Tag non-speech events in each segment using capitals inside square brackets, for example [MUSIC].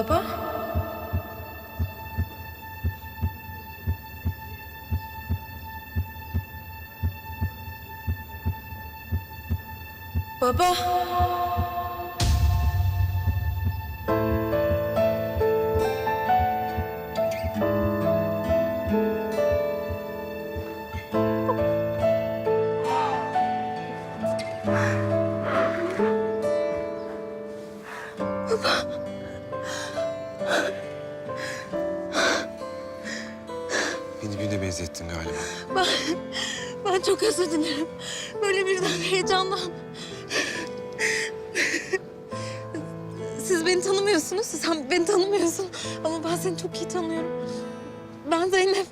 Baba? Baba? Beni birine benzettin galiba. Ben, ben çok özür dilerim. Böyle birden heyecandan. Siz beni tanımıyorsunuz, sen beni tanımıyorsun. Ama ben seni çok iyi tanıyorum. Ben Zeynep.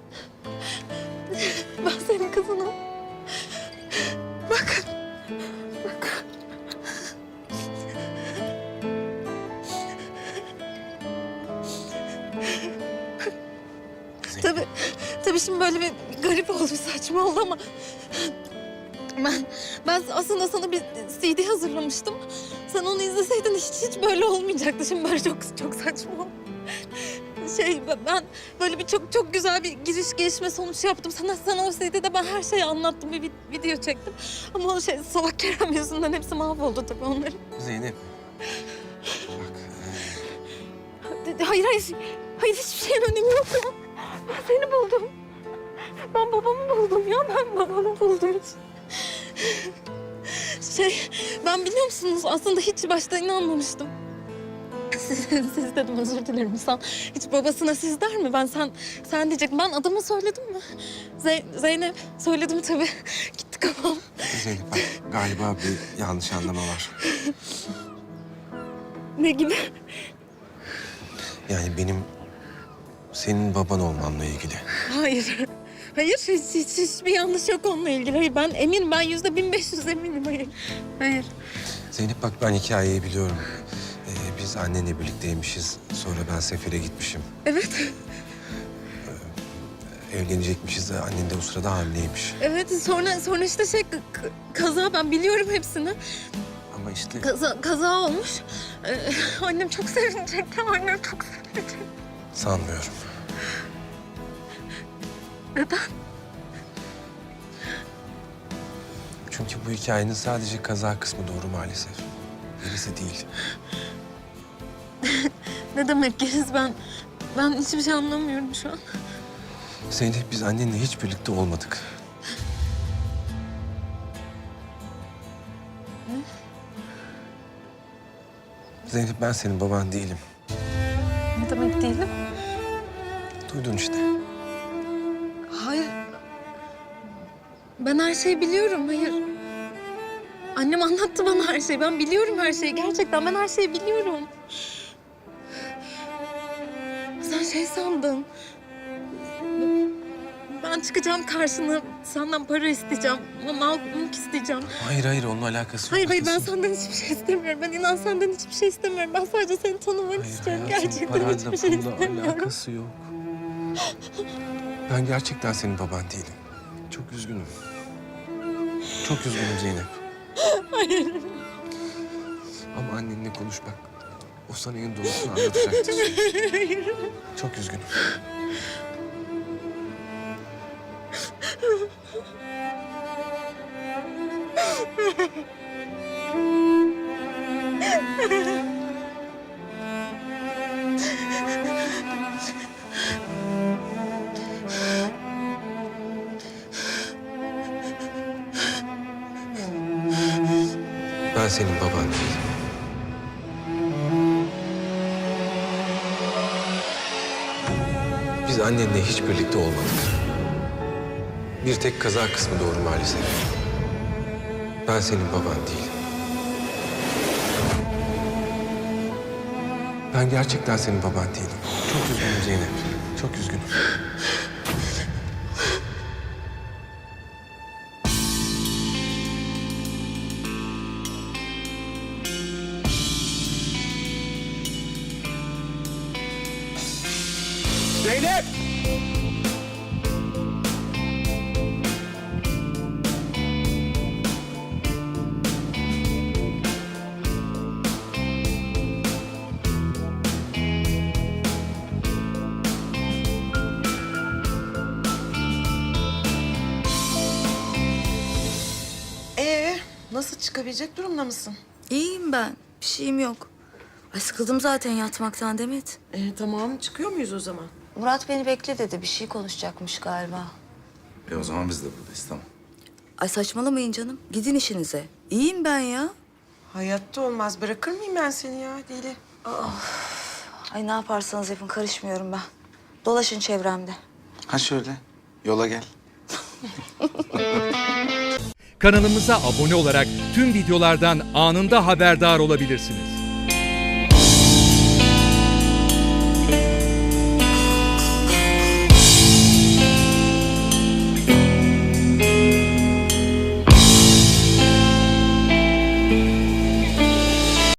Şimdi böyle bir garip oldu, saçma oldu ama... Ben, ben aslında sana bir CD hazırlamıştım. Sen onu izleseydin hiç hiç böyle olmayacaktı. Şimdi böyle çok çok saçma. Şey ben böyle bir çok çok güzel bir giriş gelişme sonuç yaptım. Sana sana o CD'de ben her şeyi anlattım. Bir vid- video çektim. Ama o şey salak Kerem yüzünden hepsi mahvoldu tabii onların. Zeynep. Bak, Hayır hayır. Hayır hiçbir şeyin önemi yok. Ben seni buldum. Ben babamı buldum ya. Ben babamı buldum. Şey ben biliyor musunuz aslında hiç başta inanmamıştım. Siz, siz dedim özür dilerim insan. Hiç babasına siz der mi? Ben sen sen diyecek. Ben adımı söyledim mi? Zey- Zeynep söyledim tabii. Gitti kafam. Zeynep bak galiba bir yanlış anlama var. Ne gibi? Yani benim senin baban olmamla ilgili. Hayır. Hayır hiç, hiç, hiçbir yanlış yok onunla ilgili. Hayır ben eminim ben yüzde bin beş yüz eminim. Hayır. Hayır. Zeynep bak ben hikayeyi biliyorum. Ee, biz annenle birlikteymişiz. Sonra ben sefere gitmişim. Evet. Evlenecekmişiz. Annen de o sırada hamileymiş. Evet sonra sonra işte şey kaza ben biliyorum hepsini. Ama işte Kaza, kaza olmuş. Ee, annem çok sevinecek. Annem çok sevinecek. sanmıyorum. Neden? Çünkü bu hikayenin sadece kaza kısmı doğru maalesef. Gerisi değil. [LAUGHS] Ne demek Geriz ben ben hiçbir şey anlamıyorum şu an. Zeynep biz annenle hiç birlikte olmadık. Zeynep ben senin baban değilim. Ne demek değilim? Duydun işte. Ben her şeyi biliyorum. Hayır. Annem anlattı bana her şeyi. Ben biliyorum her şeyi. Gerçekten ben her şeyi biliyorum. Sen şey sandın. Ben çıkacağım karşına. Senden para isteyeceğim. Mal mülk isteyeceğim. Hayır hayır onunla alakası yok. Hayır hayır ben Haklısın. senden hiçbir şey istemiyorum. Ben inan senden hiçbir şey istemiyorum. Ben sadece seni tanımanı Hayır istiyorum. hayatım, Gerçekten hiçbir şey pulla istemiyorum. alakası yok. Ben gerçekten senin baban değilim. Çok üzgünüm. Çok üzgünüm Zeynep. Hayır. Ama annenle konuş bak. O sana en doğrusunu anlatacaktır. Çok üzgünüm. Ben senin baban değilim. Biz annenle hiç birlikte olmadık. Bir tek kaza kısmı doğru maalesef. Ben senin baban değilim. Ben gerçekten senin baban değilim. Çok üzgünüm Zeynep. Çok üzgünüm. Zeynep! Ee, nasıl çıkabilecek durumda mısın? İyiyim ben. Bir şeyim yok. Ay sıkıldım zaten yatmaktan Demet. Ee, tamam, çıkıyor muyuz o zaman? Murat beni bekle dedi. Bir şey konuşacakmış galiba. E o zaman biz de buradayız tamam. Ay saçmalamayın canım. Gidin işinize. İyiyim ben ya. Hayatta olmaz. Bırakır mıyım ben seni ya deli? Ay ne yaparsanız yapın karışmıyorum ben. Dolaşın çevremde. Ha şöyle yola gel. Kanalımıza abone olarak tüm videolardan anında haberdar olabilirsiniz.